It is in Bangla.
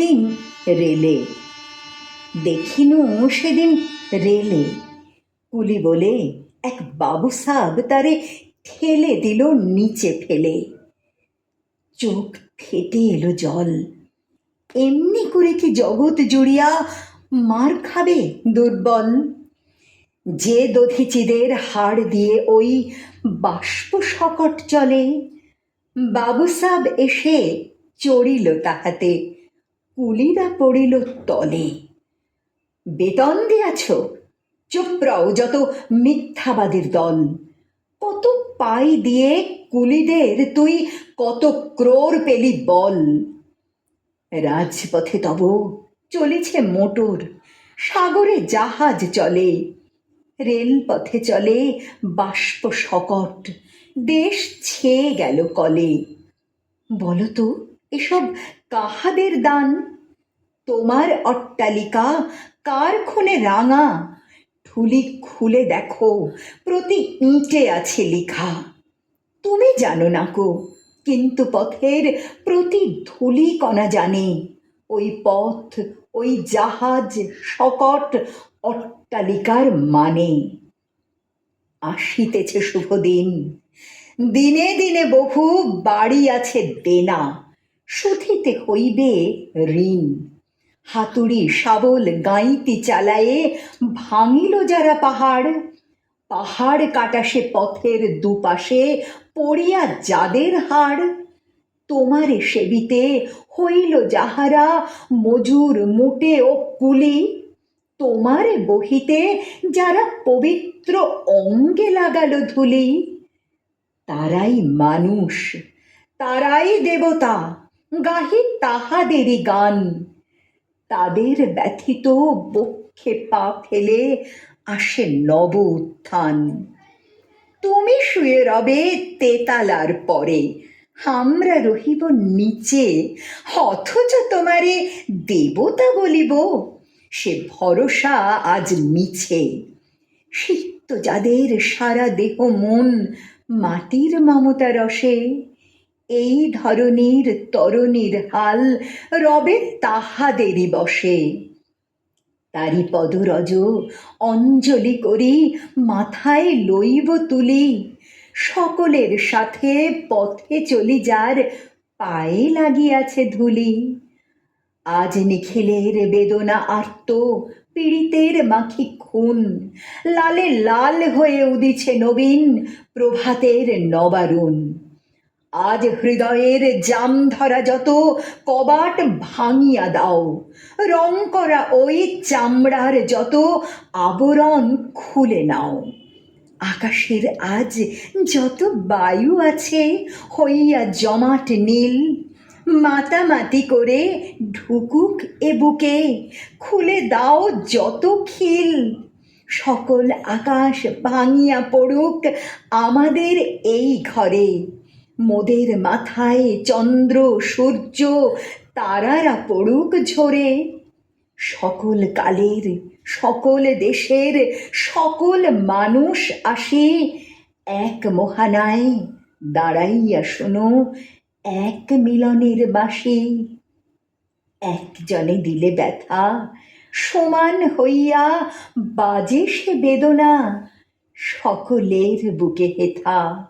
সেদিন রেলে। দেখিনু সেদিন রেলে। কুলি বলে, এক বাবু সাব তারে ঠেলে দিল নিচে ফেলে। চোখ ফেটে এলো জল। এমনি করে কি জগৎ জুড়িয়া মার খাবে দুর্বল? যে দধিচিদের হাড় দিয়ে ওই বাষ্প সকট চলে, বাবু সাব এসে চড়িল তাহাতে। কুলিরা পড়িল তলে। বেতন দিয়াছ? চুপরাও যত মিথ্যাবাদীর দল। কত পাই দিয়ে কুলিদের তুই কত ক্রোর পেলি বল। রাজপথে তব চলেছে মোটর, সাগরে জাহাজ চলে। রেলপথে চলে বাষ্প সকট দেশ ছেয়ে গেল কলে। বলো তো এসব কাহাদের দান? তোমার অট্টালিকা কার খুনে রাঙা? ঠুলি খুলে দেখো, প্রতি ইঁটে আছে লিখা। তুমি জানো না কো কিন্তু পথের প্রতি ধুলি কণা জানে। ওই পথ, ওই জাহাজ সকট অট্টালিকার মানে। আসিতেছে শুভ দিন। দিনে দিনে বহু বাড়ি আছে দেনা। শুধিতে হইবে ঋণ। হাতুড়ি শাবল গাঁইতি চালায়ে ভাঙিল যারা পাহাড়। পাহাড় কাটা সে পথের দুপাশে পড়িয়া যাদের হাড়। তোমারে সেবিতে হইল যাহারা মজুর মুটে ও কুলি। তোমারে বহিতে যারা পবিত্র অঙ্গে লাগালো ধুলি। তারাই মানুষ, তারাই দেবতা। গাহি তাহাদেরই গান। তাদের ব্যথিত বক্ষে পা ফেলে আসে নব উত্থান। তুমি শুয়ে রবে তেতালার পরে, আমরা রহিব নিচে, অথচ তোমারে দেবতা বলিব, সে ভরসা আজ মিছে। সিক্ত যাদের সারা দেহ মন মাটির মমতা রসে এই ধরনের তরণীর হাল রবে তাহাদেরই বসে। তারি পদরজ অঞ্জলি করি, মাথায় লইব তুলি। সকলের সাথে পথে চলি যার পায়ে লাগিয়াছে ধুলি। আজ নিখিলের বেদনা আর্ত, পীড়িতের মাখি খুন। লালে লাল হয়ে উদিছে নবীন, প্রভাতের নবারুণ। আজ হৃদয়ের জাম ধরা যত, কবাট ভাঙিয়া দাও। রং করা ওই চামড়ার যত, আবরণ খুলে নাও। আকাশের আজ যত বায়ু আছে, হইয়া জমাট নীল। মাতামাতি করে ঢুকুক এ বুকে, খুলে দাও যত খিল। সকল আকাশ ভাঙিয়া পড়ুক আমাদের এই ঘরে। মোদের মাথায় চন্দ্র, সূর্য, তারারা পড়ুক ঝরে। সকল কালের, সকল দেশের, সকল মানুষ আসে। এক মহানায় দাঁড়াইয়া শোনো, এক মিলনের বাসে। একজনে দিলে ব্যথা, সমান হইয়া বাজে সে বেদনা। সকলের বুকে হেথা।